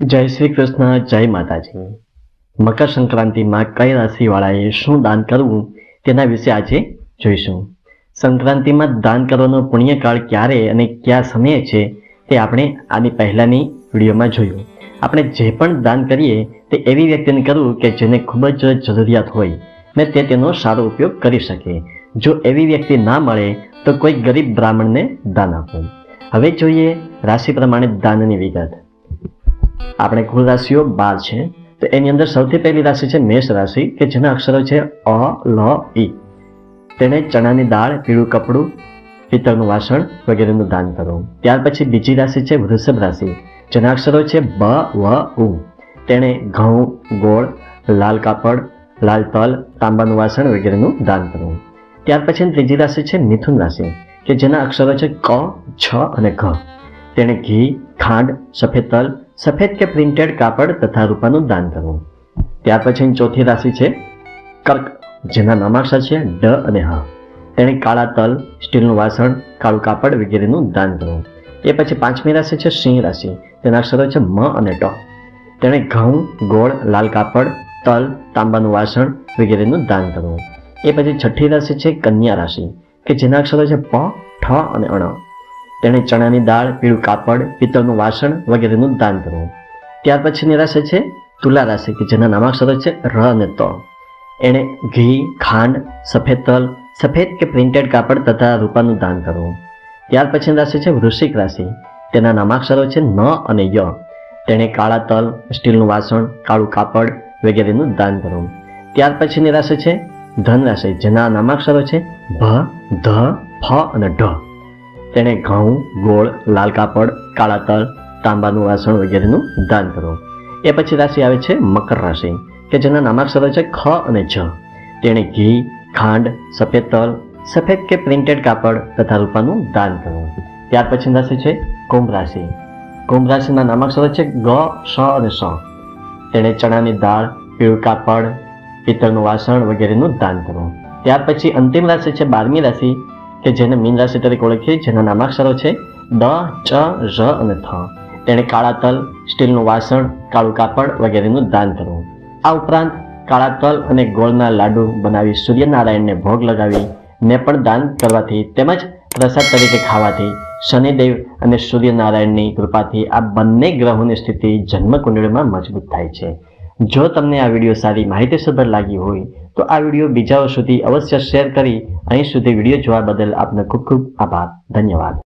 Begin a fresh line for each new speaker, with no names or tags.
જય શ્રી કૃષ્ણ જય માતાજી. મકર સંક્રાંતિમાં કઈ રાશિવાળાએ શું દાન કરવું તેના વિશે આજે જોઈશું. સંક્રાંતિમાં દાન કરવાનો પુણ્યકાળ ક્યારે અને કયા સમયે છે તે આપણે આની પહેલાંની વિડીયોમાં જોયું. આપણે જે પણ દાન કરીએ તે એવી વ્યક્તિને કરવું કે જેને ખૂબ જ જરૂરિયાત હોય ને તે તેનો સારો ઉપયોગ કરી શકે. જો એવી વ્યક્તિ ના મળે તો કોઈ ગરીબ બ્રાહ્મણને દાન આપવું. હવે જોઈએ રાશિ પ્રમાણે દાનની વિગત. આપણે કુલ રાશિઓ બાર છે. તો એની અંદર સૌથી પહેલી રાશિ છે મેષ રાશિ, કે જેના અક્ષરો છે અ, લ ઈ તેણે ચણાની દાળ, પીળું કપડું, પિત્તળનું વાસણ વગેરેનું દાન કરવું. ત્યાર પછી બીજી રાશિ છે વૃષભ રાશિ, જેના અક્ષરો છે બ, વ, ઉ. તેણે ઘઉં, ગોળ, લાલ કાપડ, લાલ તલ, તાંબાનું વાસણ વગેરેનું દાન કરવું. ત્યાર પછી ત્રીજી રાશિ છે મિથુન રાશિ, કે જેના અક્ષરો છે ક, છ અને ઘ. તેણે ઘી, ખાંડ, સફેદ તલ સફેદ કે પ્રિન્ટેડ કાપડ તથા રૂપાનું દાન કરવું. ત્યાર પછી ચોથી રાશિ છે કર્ક, જેના નામાક્ષર છે ડ અને હ. તેણે કાળા તલ, સ્ટીલનું વાસણ, કાળું કાપડ વગેરેનું દાન કરવું. એ પછી પાંચમી રાશિ છે સિંહ રાશિ, તેના અક્ષરો છે મ અને ટ. તેણે ઘઉં, ગોળ, લાલ કાપડ, તલ, તાંબાનું વાસણ વગેરેનું દાન કરવું. એ પછી છઠ્ઠી રાશિ છે કન્યા રાશિ, કે જેના અક્ષરો છે પ, ઠ અને અણ. તેણે ચણાની દાળ, પીળું કાપડ, પિત્તળનું વાસણ વગેરેનું દાન કરવું. ત્યાર પછીની રાશિ છે, તુલા રાશિ કે જેના નામાક્ષરો છે, ર અને ત. એણે ઘી, ખાંડ, સફેદ તલ, સફેદ કે પ્રિન્ટેડ કાપડ તથા રૂપાનું દાન કરવું. ત્યાર પછીની રાશિ છે, વૃશ્ચિક રાશિ. તેના નામાક્ષરો છે, ન અને ય. તેણે કાળા તલ, સ્ટીલનું વાસણ, કાળું કાપડ વગેરેનું દાન કરવું. ત્યાર પછીની રાશિ છે ધન રાશિ જેના નામાક્ષરો છે, ભ, ધ, ફ અને ઢ. તેણે ઘઉં, ગોળ, લાલ કાપડ, કાળા તલ, તાંબાનું વાસણ વગેરેનું દાન કરવું એ પછી રાશિ આવે છે મકર રાશિ, કે જેના નામાક્ષરો છે ખ અને જ. તેણે ઘી, ખાંડ, સફેદ તલ, સફેદ કે પ્રિન્ટેડ કાપડ તથા રૂપાનું દાન કરવું ત્યાર પછી રાશિ છે કુંભ રાશિ. કુંભ રાશિના નામાક્ષરો છે ગ, સ અને સ. તેણે ચણાની દાળ, પીળું કાપડ, પિત્તળનું વાસણ વગેરેનું દાન કરવું ત્યાર પછી અંતિમ રાશિ છે બારમી રાશિ કે જેને મીન રાશિ તરીકે ઓળખીએ જેના નામાક્ષરો છે દ, ચ જ અને થ. તેણે કાળા તલ, સ્ટીલનું વાસણ, કાળું કાપડ વગેરેનું દાન કરવું. આ ઉપરાંત કાળા તલ અને ગોળના લાડુ બનાવી સૂર્યનારાયણને ભોગ લગાવી ને પણ દાન કરવાથી તેમજ પ્રસાદ તરીકે ખાવાથી શનિદેવ અને સૂર્યનારાયણની કૃપાથી આ બંને ગ્રહોની સ્થિતિ જન્મકુંડળીમાં મજબૂત થાય છે. જો તમને આ વીડિયો સારી માહિતીસભર લાગી હોય તો આ વીડિયો બીજાઓ સુધી અવશ્ય શેર કરી, અહીં સુધી વીડિયો જોવા બદલ આપનો ખૂબ ખૂબ આભાર. ધન્યવાદ.